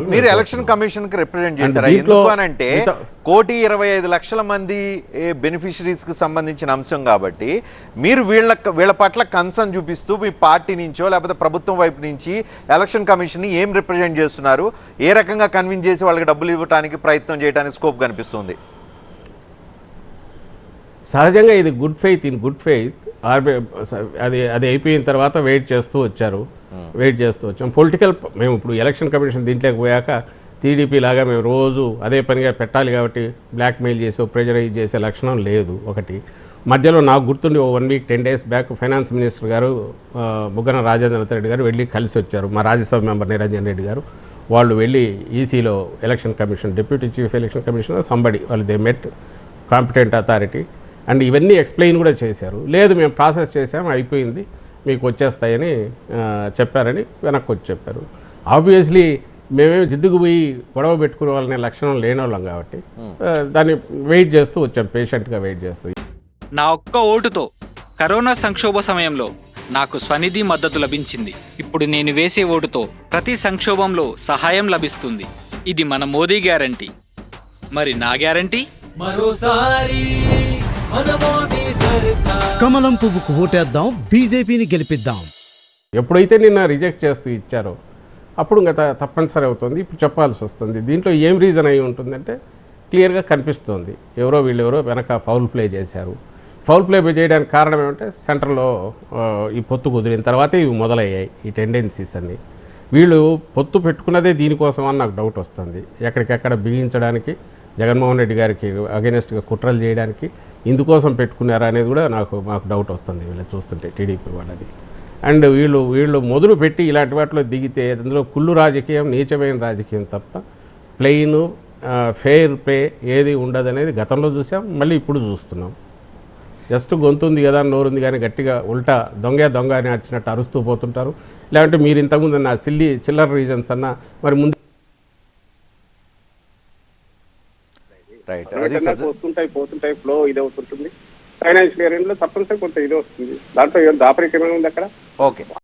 మీరు మీరు ఎలక్షన్ కమిషన్కి రిప్రజెంట్ చేశారా. దీంట్లో ఎందుకు అని అంటే కోటి ఇరవై ఐదు లక్షల మంది బెనిఫిషరీస్కి సంబంధించిన అంశం కాబట్టి మీరు వీళ్ళ వీళ్ళ పట్ల కన్సర్న్ చూపిస్తూ మీ పార్టీ నుంచో లేకపోతే ప్రభుత్వం వైపు నుంచి ఎలక్షన్ కమిషన్ని ఏం రిప్రజెంట్ చేస్తున్నారు? ఏ రకంగా కన్విన్స్ చేసి వాళ్ళకి డబ్బులు ఇవ్వడానికి ప్రయత్నం చేయడానికి స్కోప్ కనిపిస్తుంది? సహజంగా ఇది good faith in good faith. RB అది అది అయిపోయిన తర్వాత వెయిట్ చేస్తూ వచ్చారు. వెయిట్ చేస్తూ వచ్చాం. పొలిటికల్ మేము ఇప్పుడు ఎలక్షన్ కమిషన్ దీంట్లోకి పోయాక టీడీపీ లాగా మేము రోజు అదే పనిగా పెట్టాలి కాబట్టి బ్లాక్మెయిల్ చేసి ప్రెజరైజ్ చేసే లక్షణం లేదు ఒకటి. మధ్యలో నాకు గుర్తుండి ఓ one week ten days back finance minister గారు బుగ్గన రాజేంద్రనాథ్ రెడ్డి గారు వెళ్ళి కలిసి వచ్చారు. మా రాజ్యసభ మెంబర్ నిరంజన్ రెడ్డి గారు. వాళ్ళు వెళ్ళి ఈసీలో election commission deputy chief election commissioner somebody వాళ్ళు they met competent authority. And ఇవన్నీ ఎక్స్ప్లెయిన్ కూడా చేశారు. లేదు మేము ప్రాసెస్ చేసాం అయిపోయింది మీకు వచ్చేస్తాయని చెప్పారని వెనక్కి వచ్చి చెప్పారు. ఆబ్వియస్లీ మేమేమి జిద్దుకు పోయి గొడవ పెట్టుకునే వాళ్ళని లక్షణం లేని వాళ్ళం కాబట్టి ఆ, దాన్ని వెయిట్ చేస్తూ వచ్చాం పేషెంట్గా వెయిట్ చేస్తూ. నా ఒక్క ఓటుతో కరోనా సంక్షోభ సమయంలో నాకు స్వనిధి మద్దతు లభించింది. ఇప్పుడు నేను వేసే ఓటుతో ప్రతి సంక్షోభంలో సహాయం లభిస్తుంది. ఇది మన మోదీ గ్యారంటీ. మరి నా గ్యారంటీ? మరోసారి కమలం పువ్వుకు ఓటేద్దాం బీజేపీని గెలిపిద్దాం. ఎప్పుడైతే నిన్న రిజెక్ట్ చేస్తూ ఇచ్చారో అప్పుడు ఇంకా తప్పనిసరి అవుతుంది. ఇప్పుడు చెప్పాల్సి వస్తుంది. దీంట్లో ఏం రీజన్ అయి ఉంటుందంటే క్లియర్గా కనిపిస్తుంది. ఎవరో వీళ్ళు ఎవరో వెనక ఫౌల్ ప్లే చేశారు. ఫౌల్ ప్లే చేయడానికి కారణం ఏమంటే సెంటర్లో ఈ పొత్తు కుదిరిన తర్వాతే ఇవి మొదలయ్యాయి ఈ టెండెన్సీస్ అన్ని. వీళ్ళు పొత్తు పెట్టుకున్నదే దీనికోసం అని నాకు డౌట్ వస్తుంది. ఎక్కడికెక్కడ బిగించడానికి జగన్మోహన్ రెడ్డి గారికి అగెనెస్ట్గా కుట్రలు చేయడానికి ఇందుకోసం పెట్టుకున్నారా అనేది కూడా నాకు మాకు డౌట్ వస్తుంది వీళ్ళు చూస్తుంటే టీడీపీ వాళ్ళది. అండ్ వీళ్ళు వీళ్ళు మొదలు పెట్టి ఇలాంటి వాటిలో దిగితే అందులో కుళ్ళు రాజకీయం నీచమైన రాజకీయం తప్ప ప్లెయిన్ ఫెయిర్ ప్లే ఏది ఉండదనేది గతంలో చూసాం మళ్ళీ ఇప్పుడు చూస్తున్నాం. జస్ట్ గొంతుంది కదా నోరుంది కానీ గట్టిగా ఉల్టా దొంగ దొంగ అని వచ్చినట్టు అరుస్తూ పోతుంటారు. లేదంటే మీరు ఇంతకుముందు నా సిల్లి చిల్లర రీజన్స్ అన్న మరి ముందు రైట్ వస్తుంటాయి పోతుంటాయి ఫ్లో ఇది అవుతుంటుంది ఫైనాన్షియల్ ఇయర్లో తప్పనిసరి కొంత ఇది వస్తుంది. దాంట్లో ఏం దాపరికమైన ఉంది అక్కడ? ఓకే